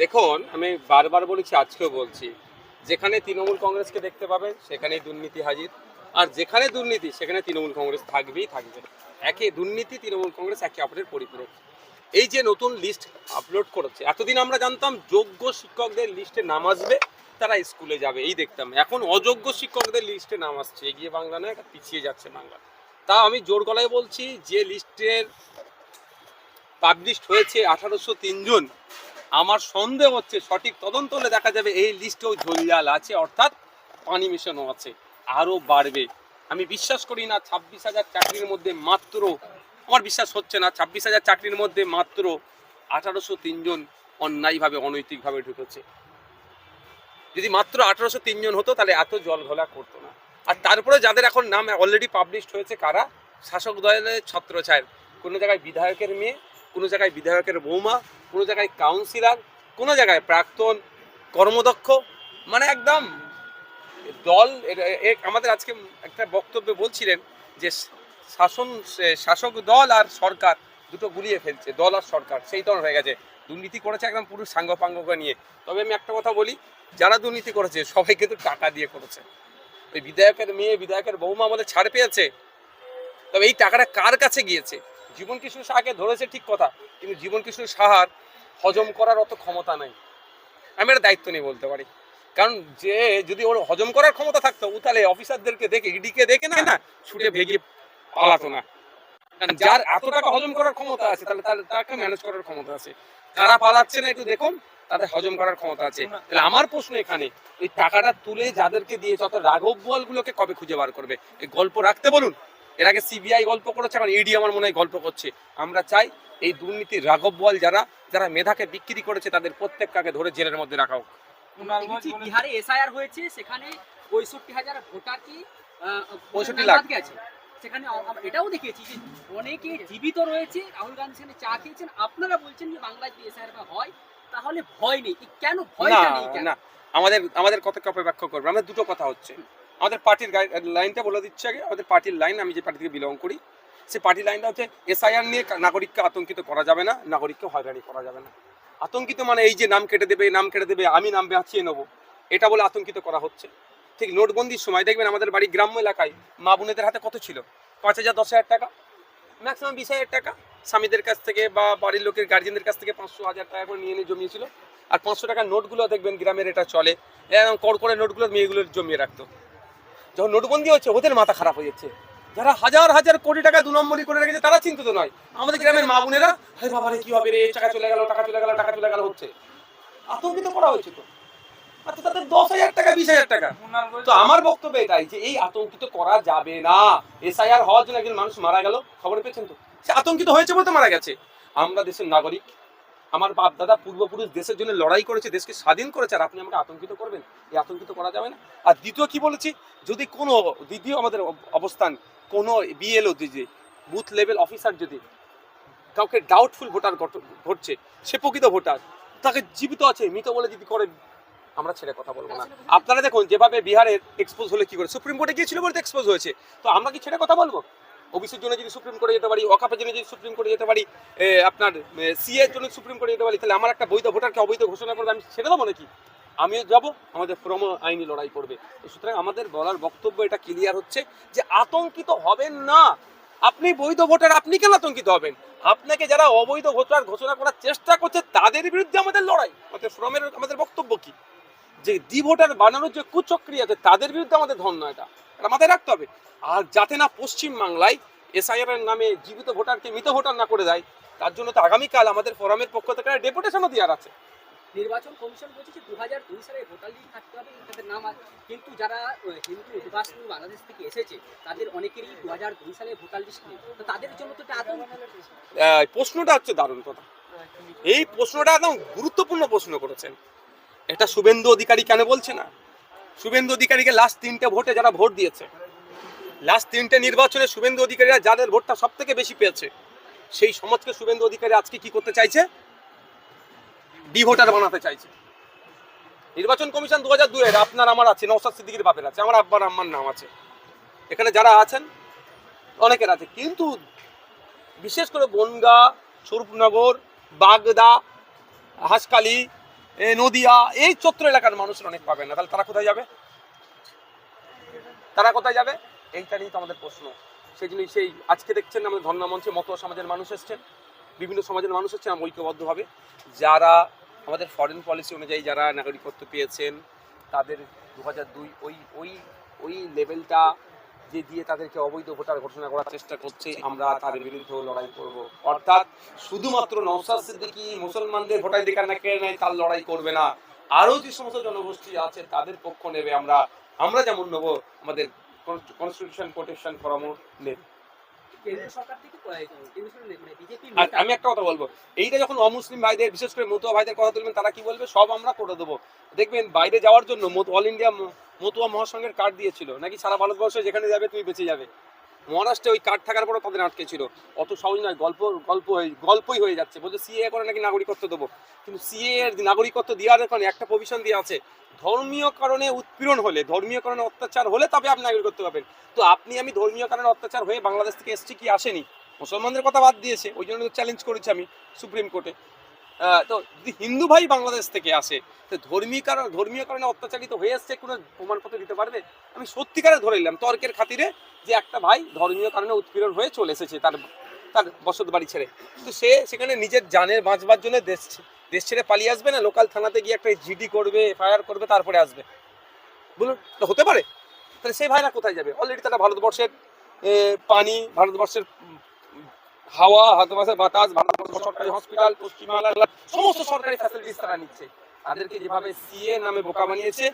দেখুন, আমি বারবার বলেছি, আজকেও বলছি, যেখানে তৃণমূল কংগ্রেসকে দেখতে পাবেন সেখানেই দুর্নীতি হাজির। আর যেখানে দুর্নীতি, সেখানে তৃণমূল কংগ্রেস থাকবেই থাকবে। একে দুর্নীতি, তৃণমূল কংগ্রেস একে অপরের পরিপূরক। এই যে নতুন লিস্ট আপলোড করেছে, এতদিন আমরা জানতাম যোগ্য শিক্ষকদের লিস্টে নাম আসবে, তারা স্কুলে যাবে, এই দেখতাম। এখন অযোগ্য শিক্ষকদের লিস্টে নাম আসছে, এগিয়ে বাংলা নয় পিছিয়ে যাচ্ছে বাংলা। তা আমি জোর গলায় বলছি, যে লিস্টের পাবলিশড হয়েছে আঠারোশো তিনজন আমার সন্দেহ হচ্ছে সঠিক তদন্ত হলে দেখা যাবে এই লিস্টেও ঝোলজাল আছে, অর্থাৎ পানি মেশানো আছে। আরও বাড়বে। আমি বিশ্বাস করি না ছাব্বিশ হাজার চাকরির মধ্যে মাত্র, আমার বিশ্বাস হচ্ছে না, ছাব্বিশ হাজার চাকরির মধ্যে মাত্র আঠারোশো তিনজন অন্যায়ভাবে, অনৈতিকভাবে ঢুকেছে। যদি মাত্র আঠারোশো তিনজন হতো, তাহলে এত জল ঘোলা করতো না। আর তারপরে যাদের এখন নাম অলরেডি পাবলিশড হয়েছে, কারা? শাসক দলের ছত্রছায়ের কোনো জায়গায় বিধায়কের মেয়ে কোনো জায়গায় বিধায়কের বৌমা, কোনো জায়গায় কাউন্সিলার কোনো জায়গায় প্রাক্তন কর্মদক্ষ মানে একদম দল আমাদের আজকে একটা বক্তব্যে বলছিলেন যে শাসন শাসক দল আর সরকার দুটো গুলিয়ে ফেলছে, দল আর সরকার, সেই ধরনের হয়ে গেছে। দুর্নীতি করেছে একদম পুরো সাঙ্গপাঙ্গকে নিয়ে। তবে আমি একটা কথা বলি, যারা দুর্নীতি করেছে সবাই কিন্তু টাকা দিয়ে করেছে। ওই বিধায়কের মেয়ে, বিধায়কের বৌমা বলে ছাড় পেয়েছে। তবে এই টাকাটা কার কাছে গিয়েছে? জীবন কিশোর শাহকে ধরেছে ঠিক কথা, কিন্তু জীবন কিশোর সাহার হজম করার অত ক্ষমতা নাই। আমি একটা দায়িত্ব নিয়ে বলতে পারি। কারণ যে যদি ওর হজম করার ক্ষমতা থাকতো, ও তাহলে অফিসারদেরকে দেখে, ইডিকে দেখে না না, ছুটে ভেগে পালাতো না। যার এত টাকা হজম করার ক্ষমতা আছে, তাহলে তাহলে তাকে ম্যানেজ করার ক্ষমতা আছে। কারা পালাচ্ছে না একটু দেখুন, তাদের হজম করার ক্ষমতা আছে। তাহলে আমার প্রশ্ন এখানে, এই টাকাটা তুলে যাদেরকে দিয়েছে অত রাঘব গুলোকে কবে খুঁজে বার করবে? এই গল্প রাখতে বলুন। এর আগে সিবিআই গল্প করেছে এখন ইডি আমার মনে হয় গল্প করছে। আমরা চাই এই দুর্নীতির রাঘব বল যারা যারা মেধাকে বিক্রি করেছে তাদের প্রত্যেকটাকে ধরে জেলের মধ্যে রাখা হোক। বিহারে এসআইআর হয়েছে সেখানে পঁয়ষট্টি হাজার ভোটার কি 65 লাখ। গেছে। সেখানে এটাও দেখেছি যে অনেকে জীবিত রয়েছে রাহুল গান্ধী সেখানে চা খেয়েছেন। আপনারা বলছেন যে বাংলায় যদি এসআইআর হয় তাহলে ভয় নেই। কেন না ভয়টা নেই কেন? আমাদের আমাদের কত অপব্যাখ্যা করবে? আমাদের দুটো কথা হচ্ছে। আমাদের পার্টির লাইনটা বলে দিচ্ছে আগে। আমাদের পার্টির লাইন আমি যে পার্টি থেকে বিলং করি, সে পার্টি লাইনটা হচ্ছে এসআইআর নিয়ে নাগরিককে আতঙ্কিত করা যাবে না, নাগরিককে হয়রানি করা যাবে না। আতঙ্কিত মানে এই যে নাম কেটে দেবে, নাম কেটে দেবে, আমি নাম বাঁচিয়ে নেব, এটা বলে আতঙ্কিত করা হচ্ছে। ঠিক নোটবন্দির সময়, দেখবেন আমাদের বাড়ি গ্রাম্য এলাকায় মা বোনেদের হাতে কত ছিল? পাঁচ হাজার, দশ হাজার টাকা ম্যাক্সিমাম বিশ হাজার টাকা। স্বামীদের কাছ থেকে বা বাড়ির লোকের গার্জেনদের কাছ থেকে পাঁচশো হাজার টাকা করে নিয়ে নিয়ে জমিয়েছিল। আর পাঁচশো টাকার নোটগুলো দেখবেন গ্রামের এটা চলে। এরকম কড়কড়ে নোটগুলো মেয়েগুলো জমিয়ে রাখতো। যখন নোটবন্দি হচ্ছে, ওদের মাথা খারাপ হয়ে যাচ্ছে। যারা হাজার হাজার কোটি টাকা দু নম্বরই করে রেখেছে, তারা চিন্তিত নয়। আমাদের গ্রামের মা বোনেরা হ্যাঁ বাবা রে কি হবে রে? টাকা চলে গেল, টাকা চলে গেল, টাকা চলে গেল হচ্ছে। আতঙ্কিত করা হয়েছে তো। আর তো তাদের দশ হাজার টাকা, বিশ হাজার টাকা। তো আমার বক্তব্য এটাই যে, এই আতঙ্কিত করা যাবে না। এসআইআর হওয়ার জন্য একজন মানুষ মারা গেল, খবর পেয়েছেন তো? সে আতঙ্কিত হয়েছে বলতে মারা গেছে। আমরা দেশের নাগরিক আমার বাপ দাদা পূর্বপুরুষ দেশের জন্য লড়াই করেছে, দেশকে স্বাধীন করেছে, আর আপনি আমাকে আতঙ্কিত করবেন? এই আতঙ্কিত করা যাবে না। আর দ্বিতীয় কি বলেছি? যদি কোনো, দ্বিতীয় আমাদের অব- অবস্থান, কোনো বিএলও যে বুথ লেভেল অফিসার যদি কাউকে ডাউটফুল ভোটার ঘটছে, সে প্রকৃত ভোটার, তাকে জীবিত আছে, মৃত বলে যদি করে, আমরা ছেড়ে কথা বলব না। আপনারা দেখুন, যেভাবে বিহারের এক্সপোজ হলে কি করে? সুপ্রিম কোর্টে গিয়েছিল বলে এক্সপোজ হয়েছে। তো আমরা কি ছেড়ে কথা বলব? ওবিসির জন্য যদি সুপ্রিম কোর্টে যেতে পারি অকাপের জন্য যদি সুপ্রিম কোর্টে যেতে পারি আপনার সিএ এর জন্য সুপ্রিম কোর্টে যেতে পারি, তাহলে আমার একটা বৈধ ভোটারকে অবৈধ ঘোষণা করবে, আমি ছেড়ে দেবো নাকি? আমিও যাব, আমাদের ফোরামও আইনি লড়াই করবে। সুতরাং আমাদের বলার বক্তব্য এটা ক্লিয়ার হচ্ছে যে আতঙ্কিত হবেন না। আপনি বৈধ ভোটার, আপনি কেন আতঙ্কিত হবেন? আপনাকে যারা অবৈধ ভোটার ঘোষণা করার চেষ্টা করছে, তাদের বিরুদ্ধে আমাদের লড়াই। আমাদের ফোরামের, আমাদের বক্তব্য কি? যে ডি ভোটার বানানোর যে কুচক্রি আছে তাদের বিরুদ্ধে আমাদের ধন্য এটা। এটা মাথায় রাখতে হবে। আর যাতে না পশ্চিম বাংলায় এসআইআর এর নামে জীবিত ভোটারকে মৃত ভোটার না করে দেয় তার জন্য তো আগামীকাল আমাদের ফোরামের পক্ষ থেকে ডেপুটেশনও দেওয়ার আছে। নির্বাচন কমিশন বলছে যে দু হাজার দুই সালে ভোটার লিস্ট থাকতে হবে তাদের নাম আছে। কিন্তু যারা হিন্দু অভিবাসী বাংলাদেশ থেকে এসেছে তাদের অনেকেরই দু হাজার দুই সালে ভোটার লিস্ট নেই। তো তাদের জন্য তো প্রশ্নটা হচ্ছে দারুণ কথা। এই প্রশ্নটা একদম গুরুত্বপূর্ণ প্রশ্ন করেছেন। এটা শুভেন্দু অধিকারী কেন বলছে না? শুভেন্দু অধিকারীকে লাস্ট তিনটে ভোটে যারা ভোট দিয়েছে লাস্ট তিনটে নির্বাচনে শুভেন্দু অধিকারীরা যাদের ভোটটা সব থেকে বেশি পেয়েছে, সেই সমাজকে শুভেন্দু অধিকারী আজকে কি করতে চাইছে? ডি ভোটার বানাতে চাইছে। নির্বাচন কমিশন দু হাজার দুয়ের আপনার আমার আছে নৌসাদ সিদ্দিকির বাপের আছে, আমার আব্বার আম্মার নাম আছে। এখানে যারা আছেন, অনেকের আছে, কিন্তু বিশেষ করে বনগা, স্বরূপনগর, বাগদা হাসকালি নদিয়া, এই চত্র এলাকার মানুষের অনেক পাবে না। তাহলে তারা কোথায় যাবে? তারা কোথায় যাবে? এইটা নিয়ে তো আমাদের প্রশ্ন। সেই জন্যই সেই আজকে দেখছেন আমাদের ধর্ণা মঞ্চে মতো সমাজের মানুষ এসছেন, বিভিন্ন সমাজের মানুষ এসছেন, আমরা ঐক্যবদ্ধভাবে। যারা আমাদের ফরেন পলিসি অনুযায়ী যারা নাগরিকত্ব পেয়েছেন, তাদের দু হাজার দুই ওই ওই ওই লেভেলটা যে দিয়ে তাদেরকে অবৈধ ভোটার ঘোষণা করার চেষ্টা করছে আমরা তার বিরুদ্ধে লড়াই করব। অর্থাৎ শুধুমাত্র নওসাদ সিদ্দিকি মুসলমানদের ভোটাধিকার না কেড়ে নেয় তার লড়াই করবে না। আরও যে সমস্ত জনগোষ্ঠী আছে তাদের পক্ষ নেবে আমরা। আমরা যেমন নেব আমাদের কনস্টিটিউশন প্রোটেকশন ফরমও নেবে। আমি একটা কথা বলব, এইটা যখন অমুসলিম ভাইদের, বিশেষ করে মতুয়া ভাইদের কথা তুলবেন, তারা কি বলবে? সব আমরা করে দেবো। দেখবেন, বাইরে যাওয়ার জন্য অল ইন্ডিয়া মতুয়া মহাসংঘের কার্ড দিয়েছিল। নাকি সারা ভারতবর্ষে যেখানে যাবে, তুমি বেঁচে যাবে। মহারাষ্ট্রে ওই কার্ড থাকার পরও তাদের আটকে ছিল। অত সহজ নয়, গল্প গল্প গল্পই হয়ে যাচ্ছে। বলছে, সিএ করে নাকি নাগরিকত্ব দেবো। কিন্তু সিএ এর নাগরিকত্ব দেওয়ার এখন একটা প্রভিশন দিয়ে আছে। ধর্মীয় কারণে উৎপীড়ন হলে, ধর্মীয় কারণে অত্যাচার হলে তবে আপনি নাগরিকত্ব পাবেন। তো আপনি, আমি ধর্মীয় কারণে অত্যাচার হয়ে বাংলাদেশ থেকে এসছি কি আসেনি? মুসলমানদের কথা বাদ দিয়েছে। ওই জন্য চ্যালেঞ্জ করেছি আমি সুপ্রিম কোর্টে। তো যদি হিন্দু ভাই বাংলাদেশ থেকে আসে, তো ধর্মীয় কারণ, ধর্মীয় কারণে অত্যাচারিত হয়ে আসছে কোনো প্রমাণপত্র দিতে পারবে? আমি সত্যিকারে ধরে নিলাম, তর্কের খাতিরে যে একটা ভাই ধর্মীয় কারণে উৎপীড়ন হয়ে চলে এসেছে তার তার বসত বাড়ি ছেড়ে। কিন্তু সে সেখানে নিজের জানের বাঁচবার জন্য দেশ দেশ ছেড়ে পালিয়ে আসবে না লোকাল থানাতে গিয়ে একটা জিডি করবে এফআইআর করবে, তারপরে আসবে। বলুন তো হতে পারে? তাহলে সেই ভাইরা কোথায় যাবে? অলরেডি তারা ভারতবর্ষের পানি, ভারতবর্ষের হাওয়া ভারতবর্ষের বাতাস সরকারি হসপিটাল সমস্ত সরকারি ফ্যাসিলিটিস তারা নিচ্ছে। তাদেরকে যেভাবে সিএ নামে বোকা বানিয়েছে,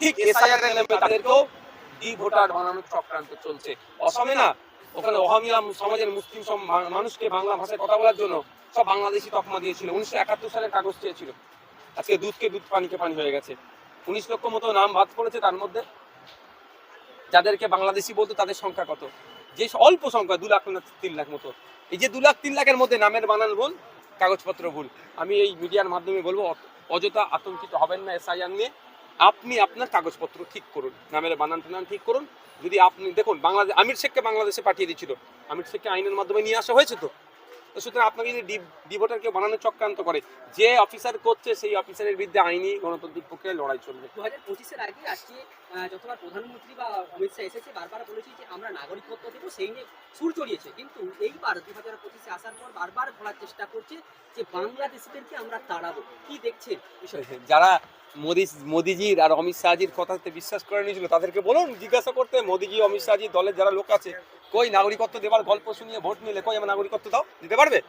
ঠিক এসআইআর নামে তাদেরকেও ভোটার বানানোর চক্রান্ত চলছে। অসমে না, ওখানে সমাজের মুসলিম মানুষকে বাংলা ভাষায় কথা বলার জন্য সব বাংলাদেশি তকমা দিয়েছিল। উনিশশো একাত্তর সালের কাগজ চেয়েছিল। আজকে দুধকে দুধ পানিকে পানি হয়ে গেছে। উনিশ লক্ষ মতো নাম ভাত করেছে তার মধ্যে। যাদেরকে বাংলাদেশি বলতো তাদের সংখ্যা কত? যে অল্প সংখ্যা, দু লাখ না তিন লাখ মতো। এই যে দু লাখ, তিন লাখের মধ্যে নামের বানান ভুল, কাগজপত্র ভুল। আমি এই মিডিয়ার মাধ্যমে বলব অযথা আতঙ্কিত হবেন না এসআইআর নিয়ে। আপনি আপনার কাগজপত্র ঠিক করুন, নামের বানান টানান ঠিক করুন। যদি আপনি দেখুন বাংলাদেশ আমির শেখকে বাংলাদেশে পাঠিয়ে দিচ্ছিল আমির শেখকে আইনের মাধ্যমে নিয়ে আসা হয়েছে তো? তো সুতরাং আপনাকে যদি ডিভোটার কেউ বানানোর চক্রান্ত করে যে অফিসার করছে সেই অফিসারের বিরুদ্ধে আইনি গণতান্ত্রিক প্রক্রিয়ায় লড়াই চলবে। দু হাজার পঁচিশের আগে আজকে যতবার প্রধানমন্ত্রী বা অমিত শাহ এসেছে বারবার বলেছি যে আমরা নাগরিকত্ব দেবো সেই নিয়ে সুর চড়িয়েছে। কিন্তু এইবার দু হাজার পঁচিশে আসার পর বারবার বলার চেষ্টা করছে যে বাংলাদেশিদেরকে আমরা তাড়াবো। কি দেখছেন যারা মোদি মোদিজির আর অমিত শাহজির কথাতে বিশ্বাস করে নিয়েছিল তাদেরকে বলুন জিজ্ঞাসা করতে মোদিজি অমিত শাহজি দলের যারা লোক আছে কই নাগরিকত্ব দেবার গল্প শুনিয়ে ভোট নিলে কই আমার নাগরিকত্ব দাও? দিতে পারবে?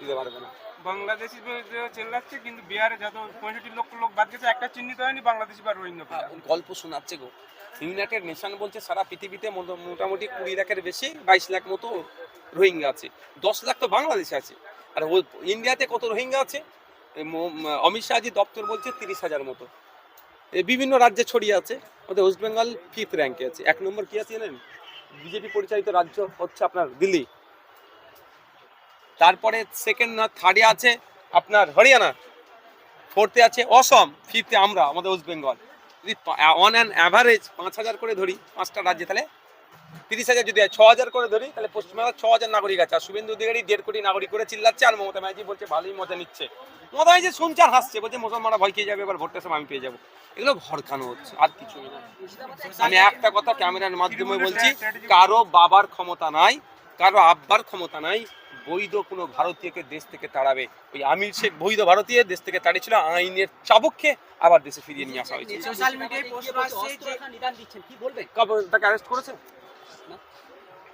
দিতে পারবে না। বাংলাদেশি চেল্লাচ্ছে কিন্তু বিহারে যত পঁয়ষট্টি লক্ষ লোক বাদ গেছে একটা চিহ্নিত হয়নি বাংলাদেশি বা রোহিঙ্গা গল্প শোনাচ্ছে গো। ইউনাইটেড নেশন বলছে সারা পৃথিবীতে মোটা- মোটামুটি কুড়ি লাখের বেশি বাইশ লাখ মতো রোহিঙ্গা আছে। দশ লাখ তো বাংলাদেশে আছে। আর ইন্ডিয়াতে কত রোহিঙ্গা আছে? অমিত শাহজি দপ্তর বলছে তিরিশ হাজার মতো। এ বিভিন্ন রাজ্যে ছড়িয়ে আছে। আমাদের ওয়েস্ট বেঙ্গল ফিফথ র্যাঙ্কে আছে। এক নম্বর কি আছে জানেন? বিজেপি পরিচালিত রাজ্য হচ্ছে আপনার দিল্লি। তারপরে সেকেন্ড না থার্ডে আছে আপনার হরিয়ানা। ফোর্থে আছে অসম ফিফথে আমরা, আমাদের ওয়েস্ট বেঙ্গল যদি অন অ্যান অ্যাভারেজ পাঁচ হাজার করে ধরি, পাঁচটা রাজ্যে তাহলে তিরিশ হাজার যদি ছ হাজার করে ধরি তাহলে পশ্চিমবঙ্গের ছ হাজার নাগরিক আছে। আর শুভেন্দু অধিকারী দেড় কোটি নাগরিক করে চিল্লাচ্ছে আর মমতা ব্যানার্জি বলছে ভালোই মজা নিচ্ছে। মমতা ব্যানার্জি শুনছে আর হাসছে বলছে মুসলমানরা ভয় খেয়ে যাবে এবার ভোটটা সময় আমি পেয়ে যাব। এগুলো ভরকানো হচ্ছে আর কিছুই না। আমি একটা কথা ক্যামেরার মাধ্যমে বলছি কারও বাবার ক্ষমতা নাই কারও আব্বার ক্ষমতা নাই বৈধ কোনো ভারতীয়কে দেশ থেকে তাড়াবে। ওই আমির শেখ বৈধ ভারতীয় দেশ থেকে তাড়িয়েছিল আইনের চাবুককে আবার দেশে ফিরিয়ে নিয়ে আসা হয়েছে। সোশ্যাল মিডিয়ায় পোস্ট আসছে নিদান দিচ্ছেন কি বলবেন? কবে তাকে অ্যারেস্ট করেছে।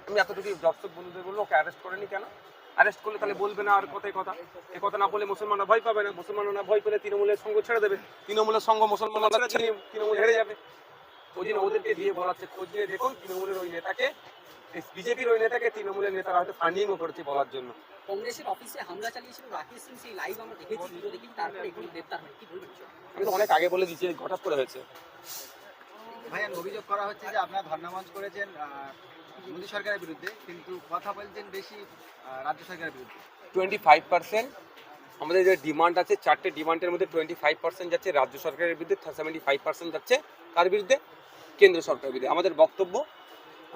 আমি এতটুকু দর্শক বন্ধুদের বলব ওকে অ্যারেস্ট করেনি কেন? অ্যারেস্ট করলে তাহলে বলবে না আর কথাই কথা। এ কথা না বলে মুসলমানরা ভয় পাবে না। মুসলমানরা ভয় পেলে তৃণমূলের সঙ্গ ছেড়ে দেবে। তৃণমূলের সঙ্গ মুসলমানরা ছেড়ে তৃণমূল হেরে যাবে। ওই জন্য ওদেরকে দিয়ে বলাচ্ছে খোঁজ নিয়ে দেখুন তৃণমূলের ওই নেতাকে বিজেপির ওই নেতাকে তৃণমূলের নেতারা হয়তো ফান্ডিংও করেছে বলার জন্য। কংগ্রেসের অফিসে হামলা চালিয়েছিল রাকেশ সিং সেই লাইভ আমরা দেখেছি ভিডিও তারপরে এগুলো গ্রেপ্তার হয়। কি বলবেন আমি তো অনেক আগে বলে দিচ্ছি হঠাৎ করে হয়েছে। ভাইয়া অভিযোগ করা হচ্ছে যে আপনারা ধর্ণামঞ্চ করেছেন মোদী সরকারের বিরুদ্ধে, কিন্তু কথা বলছেন বেশি রাজ্য সরকারের বিরুদ্ধে। টোয়েন্টি ফাইভ পার্সেন্ট আমাদের যে ডিমান্ড আছে, চারটে ডিমান্ডের মধ্যে টোয়েন্টি ফাইভ পার্সেন্ট যাচ্ছে রাজ্য সরকারের বিরুদ্ধে সেভেন্টি ফাইভ পার্সেন্ট যাচ্ছে তার বিরুদ্ধে? কেন্দ্র সরকারের বিরুদ্ধে। আমাদের বক্তব্য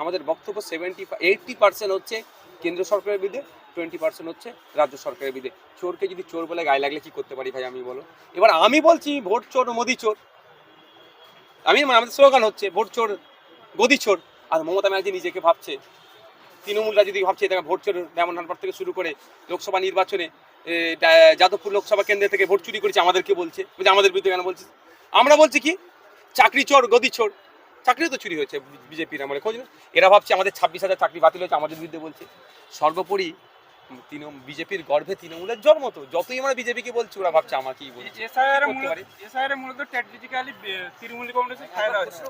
আমাদের বক্তব্য সেভেন্টি এইটটি পার্সেন্ট হচ্ছে কেন্দ্র সরকারের বিরুদ্ধে টোয়েন্টি পার্সেন্ট হচ্ছে রাজ্য সরকারের বিধে চোরকে যদি চোর বলে গায়ে লাগলে কি করতে পারি ভাই আমি বলো? এবার আমি বলছি ভোট চোর, মোদি চোর। আমি মানে আমাদের স্লোগান হচ্ছে, ভোট চোর, গদি চোর। আর মমতা ব্যানার্জি নিজেকে ভাবছে। তৃণমূলরা যদি ভাবছে এটা ভোট চোর যেমন হানপার থেকে শুরু করে লোকসভা নির্বাচনে যাদবপুর লোকসভা কেন্দ্র থেকে ভোট চুরি করেছে, আমাদেরকে বলছে বলছে, আমাদের বিরুদ্ধে কেন বলছে আমরা বলছি কি, চাকরি চোর, গদি চোর। চাকরি তো চুরি হয়েছে বিজেপির আমলে খোঁজ এরা ভাবছে আমাদের ছাব্বিশ হাজার চাকরি বাতিল হয়েছে, আমাদের বিরুদ্ধে বলছে। সর্বোপরি তৃণমূল বিজেপির গর্ভে তৃণমূলের জন্ম তো। যতই আমরা বিজেপিকে বলছি ওরা ভাবছে আমাকেই বলছে। এসআইআর করতে মূলত স্ট্র্যাটেজিক্যালি তৃণমূল কংগ্রেসের ফায়দা হচ্ছে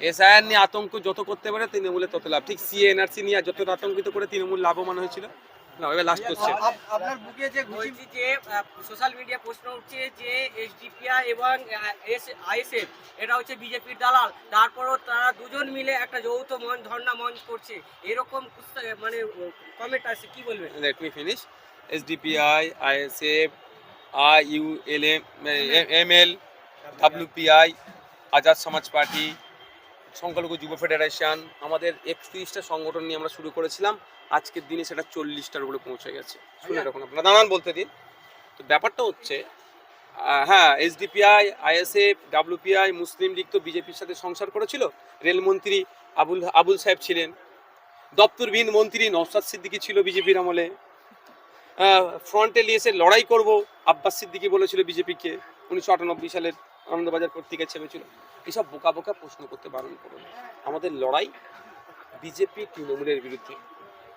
এসআইআর নিয়ে আতঙ্ক যত করতে পারে তৃণমূলের তত লাভ। ঠিক সিএনআরসি নিয়ে যত আতঙ্কিত করে তৃণমূল লাভবান হয়েছিল না এবার লাস্ট করছে আপনার বুকে যে বলছি যে সোশ্যাল মিডিয়া প্রশ্ন উঠছে যে এসডিপিআই এবং আইএসএফ এটা হচ্ছে বিজেপির দালাল। তারপরও তারা দুজন মিলে একটা যৌথ মন ধর্ণা মঞ্চ করছে। এরকম মানে কমেন্ট আছে কি বলবেন? Let me finish. SDPI, ISF, IULM, ML, WPI, Azad Samaj party সংখ্যালঘু যুব ফেডারেশন আমাদের একত্রিশটা সংগঠন নিয়ে আমরা শুরু করেছিলাম। আজকের দিনে সেটা চল্লিশটার উপরে পৌঁছে গেছে। শুনে রাখুন আপনারা। দাঁড়ান বলতে দিন। তো ব্যাপারটা হচ্ছে হ্যাঁ SDPI ISF WPI Muslim League তো বিজেপির সাথে সংসার করেছিল। রেলমন্ত্রী আবুল আবুল সাহেব ছিলেন। দপ্তরবিহীন মন্ত্রী নওশাদ সিদ্দিকি ছিল বিজেপির আমলে। ফ্রন্টে এসে লড়াই করব আব্বাস সিদ্দিকি বলেছিল বিজেপিকে উনিশশো আটানব্বই সালের আনন্দবাজার পত্রিকায় ছেপেছিল এসব বোকা বোকা প্রশ্ন করতে বারণ করুন আমাদের লড়াই বিজেপি তৃণমূলের বিরুদ্ধে।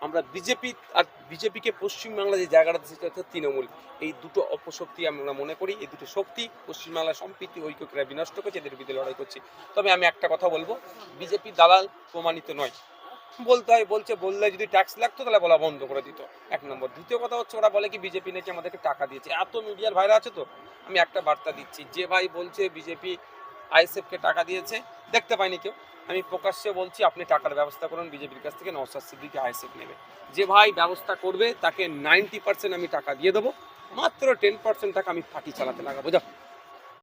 আমরা বিজেপি আর বিজেপিকে পশ্চিমবাংলা যে জায়গাটা দিচ্ছে অর্থাৎ তৃণমূল। এই দুটো অপশক্তি আমরা মনে করি, এই দুটো শক্তি পশ্চিমবাংলার সম্প্রীতি ঐক্যকে বিনষ্ট করছে, এদের বিরুদ্ধে লড়াই করছি। তবে আমি একটা কথা বলব বিজেপি দালাল প্রমাণিত নয়। বলতে হয়, বলছে, বললে যদি ট্যাক্স লাগতো তাহলে বলা বন্ধ করে দিত। এক নম্বর। দ্বিতীয় কথা হচ্ছে, ওরা বলে কি বিজেপি নাকি আমাদেরকে টাকা দিয়েছে। এত মিডিয়ার ভাইরা আছে তো? আমি একটা বার্তা দিচ্ছি, যে ভাই বলছে বিজেপি আইএসএফকে টাকা দিয়েছে, দেখতে পাইনি কেউ। আমি প্রকাশ্যে বলছি, আপনি টাকার ব্যবস্থা করুন বিজেপির কাছ থেকে নওসাদ সিদ্দিকি আইএসএফ নেবে। যে ভাই ব্যবস্থা করবে, তাকে নাইনটি পার্সেন্ট আমি টাকা দিয়ে দেবো। মাত্র টেন পার্সেন্ট টাকা আমি ফাঁকি চালাতে লাগাবো। যা